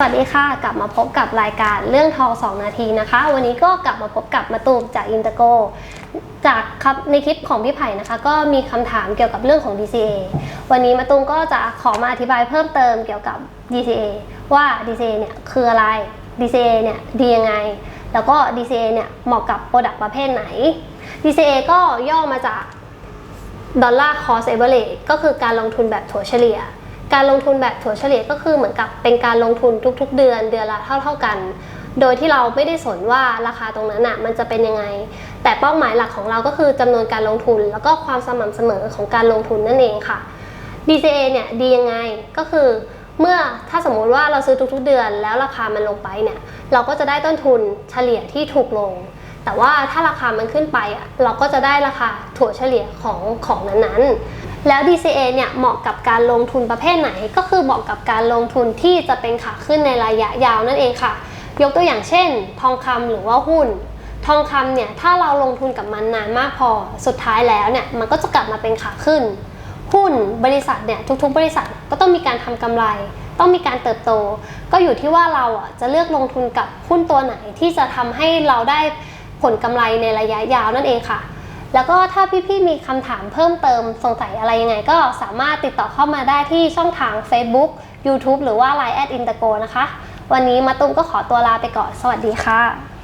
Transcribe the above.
สวัสดีค่ะ กลับมาพบกับรายการเรื่องทอง 2 นาทีนะคะ วันนี้ก็กลับมาพบกับมาตูมจากอินเตอร์โก จากครับในคลิปของพี่ไผ่นะคะ ก็มีคำถามเกี่ยวกับเรื่องของ DCA วันนี้มาตูมก็จะขอมาอธิบายเพิ่มเติมเกี่ยวกับ DCA ว่า DCA เนี่ยคืออะไร DCA เนี่ยดียังไง แล้วก็ DCA เนี่ยเหมาะกับโปรดักต์ประเภทไหน DCA ก็ย่อมาจากดอลลาร์คอสเอเวอเรก็คือการลงทุนแบบถัวเฉลี่ย การลงทุนแบบถัวเฉลี่ยก็คือเหมือนกับเป็นการลงทุนทุก ๆ เดือนเดือนละเท่า ๆกัน โดยที่เราไม่ได้สนว่าราคาตรงนั้นอะมันจะเป็นยังไง แต่เป้าหมายหลักของเราก็คือจำนวนการลงทุน แล้วก็ความสม่ำเสมอของการลงทุนนั่นเองค่ะ DCA เนี่ยดียังไงก็คือเมื่อถ้าสมมุติว่าเราซื้อทุกๆเดือนแล้วราคามันลงไปเนี่ยเราก็จะได้ต้นทุนเฉลี่ยที่ถูกลง แต่ว่าถ้าราคามันขึ้นไปอะเราก็จะได้ราคาถั่วเฉลี่ยของของนั้นๆ แล้ว DCA เนี่ยเหมาะกับการลงทุนประเภทไหน ก็คือเหมาะกับการลงทุนที่จะเป็นขาขึ้นในระยะยาวนั่นเองค่ะ ยกตัวอย่างเช่น ทองคำหรือว่าหุ้น ทองคำเนี่ยถ้าเราลงทุนกับมันนานมากพอสุดท้ายแล้วเนี่ยมันก็จะกลับมาเป็นขาขึ้น หุ้นบริษัทเนี่ยทุกๆ บริษัทก็ต้องมีการทำกำไร ต้องมีการเติบโต ก็อยู่ที่ว่าเราอะจะเลือกลงทุนกับหุ้นตัวไหนที่จะทำให้เราได้ผลกำไรในระยะยาวนั่นเองค่ะ แล้วก็ถ้าพี่ๆมีคำถามเพิ่มเติมสงสัยอะไรยังไง ก็สามารถติดต่อเข้ามาได้ที่ช่องทาง Facebook YouTube หรือว่า Line แอดอินเตอร์โกนะคะ วันนี้มาตุ้มก็ขอตัวลาไปก่อน สวัสดีค่ะ